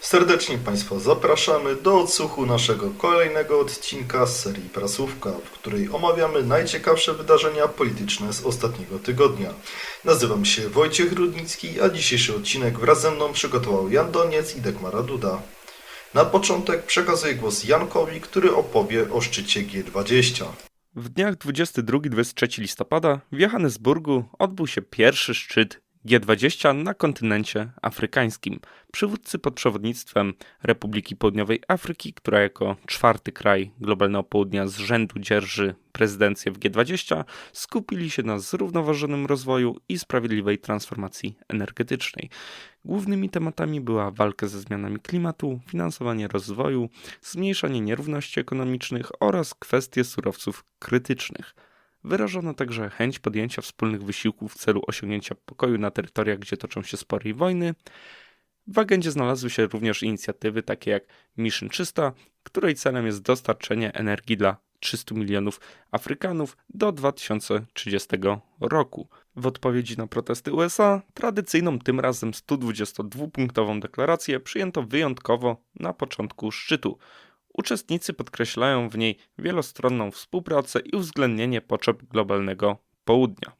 Serdecznie Państwa zapraszamy do odsłuchu naszego kolejnego odcinka z serii Prasówka, w której omawiamy najciekawsze wydarzenia polityczne z ostatniego tygodnia. Nazywam się Wojciech Rudnicki, a dzisiejszy odcinek wraz ze mną przygotował Jan Doniec i Dagmara Duda. Na początek przekazuję głos Jankowi, który opowie o szczycie G20. W dniach 22-23 listopada w Johannesburgu odbył się pierwszy szczyt G20 na kontynencie afrykańskim. Przywódcy pod przewodnictwem Republiki Południowej Afryki, która jako czwarty kraj globalnego południa z rzędu dzierży prezydencję w G20, skupili się na zrównoważonym rozwoju i sprawiedliwej transformacji energetycznej. Głównymi tematami była walka ze zmianami klimatu, finansowanie rozwoju, zmniejszanie nierówności ekonomicznych oraz kwestie surowców krytycznych. Wyrażono także chęć podjęcia wspólnych wysiłków w celu osiągnięcia pokoju na terytoriach, gdzie toczą się spory i wojny. W agendzie znalazły się również inicjatywy takie jak Mission 300, której celem jest dostarczenie energii dla 300 milionów Afrykanów do 2030 roku. W odpowiedzi na protesty USA, tradycyjną tym razem 122-punktową deklarację przyjęto wyjątkowo na początku szczytu. Uczestnicy podkreślają w niej wielostronną współpracę i uwzględnienie potrzeb globalnego południa.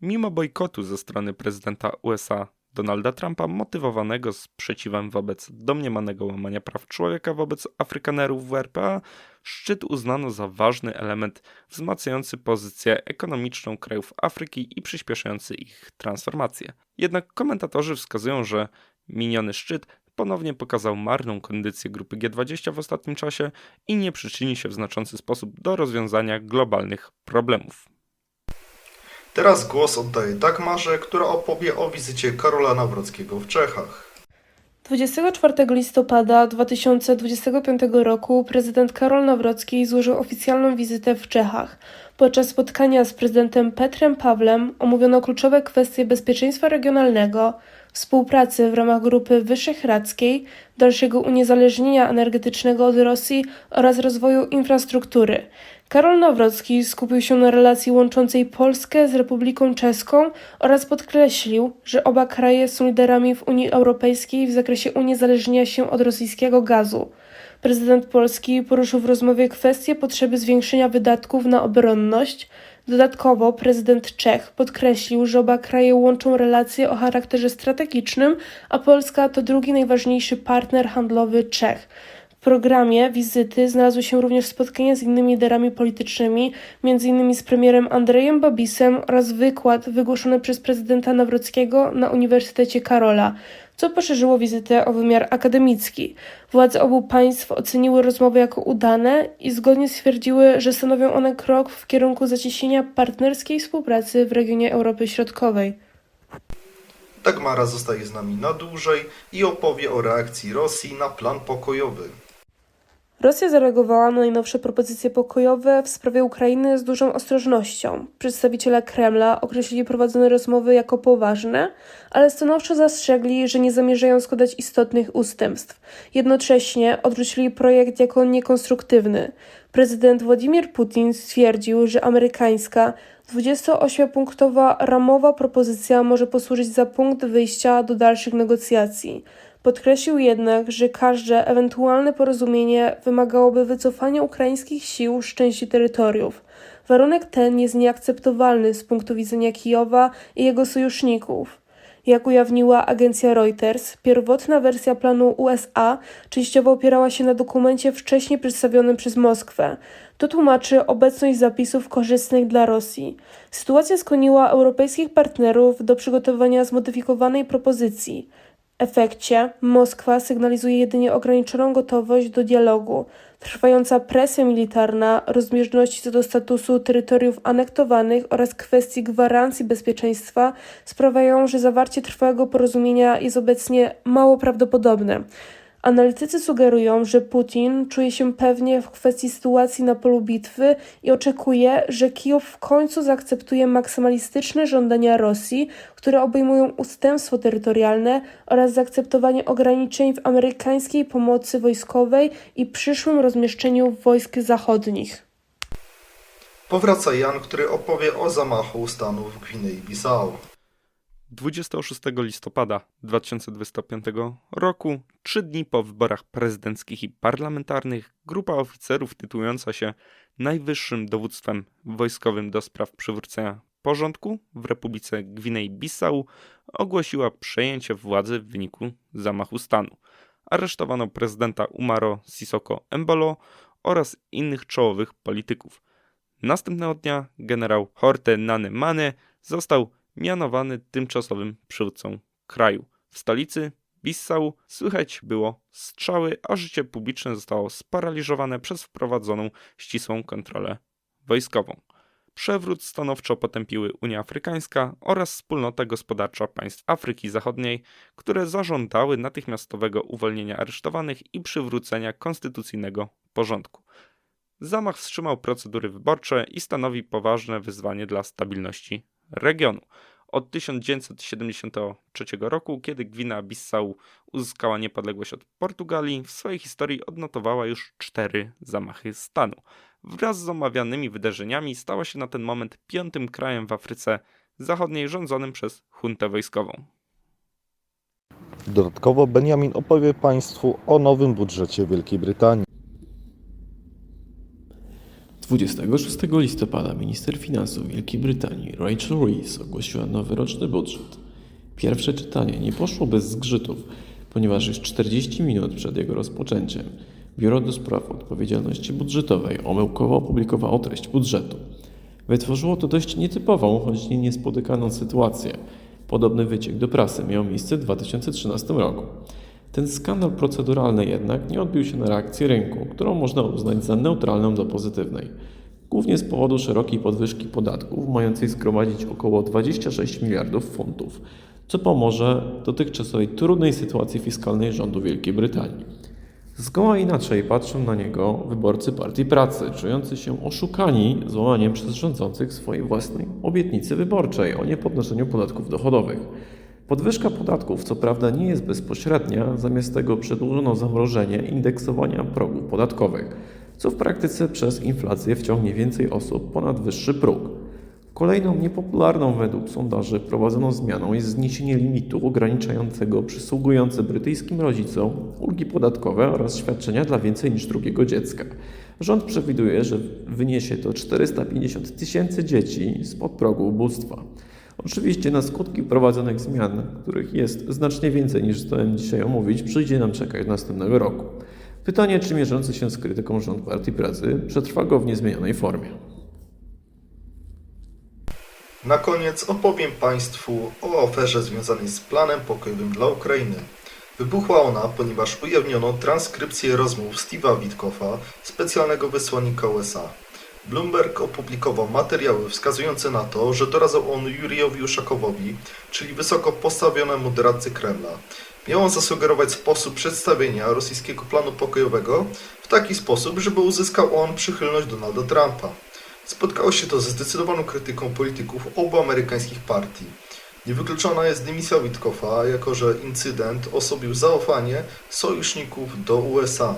Mimo bojkotu ze strony prezydenta USA Donalda Trumpa, motywowanego sprzeciwem wobec domniemanego łamania praw człowieka wobec Afrykanerów w RPA, szczyt uznano za ważny element wzmacniający pozycję ekonomiczną krajów Afryki i przyspieszający ich transformację. Jednak komentatorzy wskazują, że miniony szczyt ponownie pokazał marną kondycję grupy G20 w ostatnim czasie i nie przyczyni się w znaczący sposób do rozwiązania globalnych problemów. Teraz głos oddaję Dagmarze, która opowie o wizycie Karola Nawrockiego w Czechach. 24 listopada 2025 roku prezydent Karol Nawrocki złożył oficjalną wizytę w Czechach. Podczas spotkania z prezydentem Petrem Pawlem omówiono kluczowe kwestie bezpieczeństwa regionalnego, współpracy w ramach Grupy Wyszehradzkiej, dalszego uniezależnienia energetycznego od Rosji oraz rozwoju infrastruktury. Karol Nawrocki skupił się na relacji łączącej Polskę z Republiką Czeską oraz podkreślił, że oba kraje są liderami w Unii Europejskiej w zakresie uniezależnienia się od rosyjskiego gazu. Prezydent Polski poruszył w rozmowie kwestię potrzeby zwiększenia wydatków na obronność. Dodatkowo prezydent Czech podkreślił, że oba kraje łączą relacje o charakterze strategicznym, a Polska to drugi najważniejszy partner handlowy Czech. Programie wizyty znalazły się również spotkania z innymi liderami politycznymi, m.in. z premierem Andrejem Babisem oraz wykład wygłoszony przez prezydenta Nawrockiego na Uniwersytecie Karola, co poszerzyło wizytę o wymiar akademicki. Władze obu państw oceniły rozmowy jako udane i zgodnie stwierdziły, że stanowią one krok w kierunku zacieśnienia partnerskiej współpracy w regionie Europy Środkowej. Dagmara zostaje z nami na dłużej i opowie o reakcji Rosji na plan pokojowy. Rosja zareagowała na najnowsze propozycje pokojowe w sprawie Ukrainy z dużą ostrożnością. Przedstawiciele Kremla określili prowadzone rozmowy jako poważne, ale stanowczo zastrzegli, że nie zamierzają składać istotnych ustępstw. Jednocześnie odrzucili projekt jako niekonstruktywny. Prezydent Władimir Putin stwierdził, że amerykańska 28-punktowa ramowa propozycja może posłużyć za punkt wyjścia do dalszych negocjacji. Podkreślił jednak, że każde ewentualne porozumienie wymagałoby wycofania ukraińskich sił z części terytoriów. Warunek ten jest nieakceptowalny z punktu widzenia Kijowa i jego sojuszników. Jak ujawniła agencja Reuters, pierwotna wersja planu USA częściowo opierała się na dokumencie wcześniej przedstawionym przez Moskwę. To tłumaczy obecność zapisów korzystnych dla Rosji. Sytuacja skłoniła europejskich partnerów do przygotowania zmodyfikowanej propozycji efekcie Moskwa sygnalizuje jedynie ograniczoną gotowość do dialogu. Trwająca presja militarna, rozbieżności co do statusu terytoriów anektowanych oraz kwestii gwarancji bezpieczeństwa sprawiają, że zawarcie trwałego porozumienia jest obecnie mało prawdopodobne. Analitycy sugerują, że Putin czuje się pewnie w kwestii sytuacji na polu bitwy i oczekuje, że Kijów w końcu zaakceptuje maksymalistyczne żądania Rosji, które obejmują ustępstwo terytorialne oraz zaakceptowanie ograniczeń w amerykańskiej pomocy wojskowej i przyszłym rozmieszczeniu wojsk zachodnich. Powraca Jan, który opowie o zamachu stanu w Gwinei-Bissau. 26 listopada 2025 roku, trzy dni po wyborach prezydenckich i parlamentarnych, grupa oficerów tytułująca się Najwyższym Dowództwem Wojskowym do spraw przywrócenia porządku w Republice Gwinei-Bissau ogłosiła przejęcie władzy w wyniku zamachu stanu. Aresztowano prezydenta Umaro Sisoko Embolo oraz innych czołowych polityków. Następnego dnia generał Horte Nane Mane został mianowany tymczasowym przywódcą kraju. W stolicy Bissau słychać było strzały, a życie publiczne zostało sparaliżowane przez wprowadzoną ścisłą kontrolę wojskową. Przewrót stanowczo potępiły Unia Afrykańska oraz Wspólnota Gospodarcza Państw Afryki Zachodniej, które zażądały natychmiastowego uwolnienia aresztowanych i przywrócenia konstytucyjnego porządku. Zamach wstrzymał procedury wyborcze i stanowi poważne wyzwanie dla stabilności regionu. Od 1973 roku, kiedy Gwinea-Bissau uzyskała niepodległość od Portugalii, w swojej historii odnotowała już cztery zamachy stanu. Wraz z omawianymi wydarzeniami stała się na ten moment piątym krajem w Afryce Zachodniej rządzonym przez juntę wojskową. Dodatkowo Benjamin opowie Państwu o nowym budżecie Wielkiej Brytanii. 26 listopada minister finansów Wielkiej Brytanii Rachel Rees ogłosiła nowy roczny budżet. Pierwsze czytanie nie poszło bez zgrzytów, ponieważ już 40 minut przed jego rozpoczęciem Biuro do Spraw Odpowiedzialności Budżetowej omyłkowo opublikowało treść budżetu. Wytworzyło to dość nietypową, choć nie niespotykaną sytuację. Podobny wyciek do prasy miał miejsce w 2013 roku. Ten skandal proceduralny jednak nie odbił się na reakcji rynku, którą można uznać za neutralną do pozytywnej. Głównie z powodu szerokiej podwyżki podatków, mającej zgromadzić około 26 miliardów funtów, co pomoże dotychczasowej trudnej sytuacji fiskalnej rządu Wielkiej Brytanii. Zgoła inaczej patrzą na niego wyborcy Partii Pracy, czujący się oszukani złamaniem przez rządzących swojej własnej obietnicy wyborczej o niepodnoszeniu podatków dochodowych. Podwyżka podatków co prawda nie jest bezpośrednia, zamiast tego przedłużono zamrożenie indeksowania progów podatkowych, co w praktyce przez inflację wciągnie więcej osób ponad wyższy próg. Kolejną niepopularną według sondaży prowadzoną zmianą jest zniesienie limitu ograniczającego przysługujące brytyjskim rodzicom ulgi podatkowe oraz świadczenia dla więcej niż drugiego dziecka. Rząd przewiduje, że wyniesie to 450 tysięcy dzieci spod progu ubóstwa. Oczywiście na skutki wprowadzonych zmian, których jest znacznie więcej niż zdołem dzisiaj omówić, przyjdzie nam czekać następnego roku. Pytanie, czy mierzący się z krytyką rząd Partii Pracy przetrwa go w niezmienionej formie. Na koniec opowiem Państwu o aferze związanej z planem pokojowym dla Ukrainy. Wybuchła ona, ponieważ ujawniono transkrypcję rozmów Steve'a Witkoffa, specjalnego wysłannika USA. Bloomberg opublikował materiały wskazujące na to, że doradzał on Jurijowi Uszakowowi, czyli wysoko postawionemu doradcy Kremla. Miał on zasugerować sposób przedstawienia rosyjskiego planu pokojowego w taki sposób, żeby uzyskał on przychylność Donalda Trumpa. Spotkało się to ze zdecydowaną krytyką polityków obu amerykańskich partii. Niewykluczona jest dymisja Witkoffa, jako że incydent osłabił zaufanie sojuszników do USA.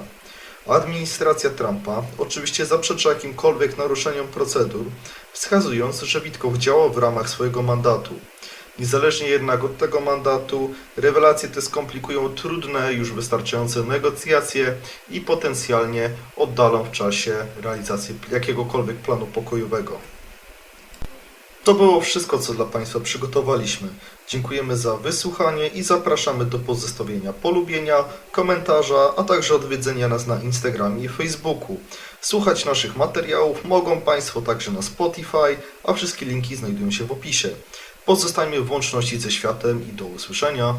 Administracja Trumpa oczywiście zaprzecza jakimkolwiek naruszeniom procedur, wskazując, że Witkow działał w ramach swojego mandatu. Niezależnie jednak od tego mandatu, rewelacje te skomplikują trudne, już wystarczające negocjacje i potencjalnie oddalą w czasie realizację jakiegokolwiek planu pokojowego. To było wszystko, co dla Państwa przygotowaliśmy. Dziękujemy za wysłuchanie i zapraszamy do pozostawienia polubienia, komentarza, a także odwiedzenia nas na Instagramie i Facebooku. Słuchać naszych materiałów mogą Państwo także na Spotify, a wszystkie linki znajdują się w opisie. Pozostajmy w łączności ze światem i do usłyszenia.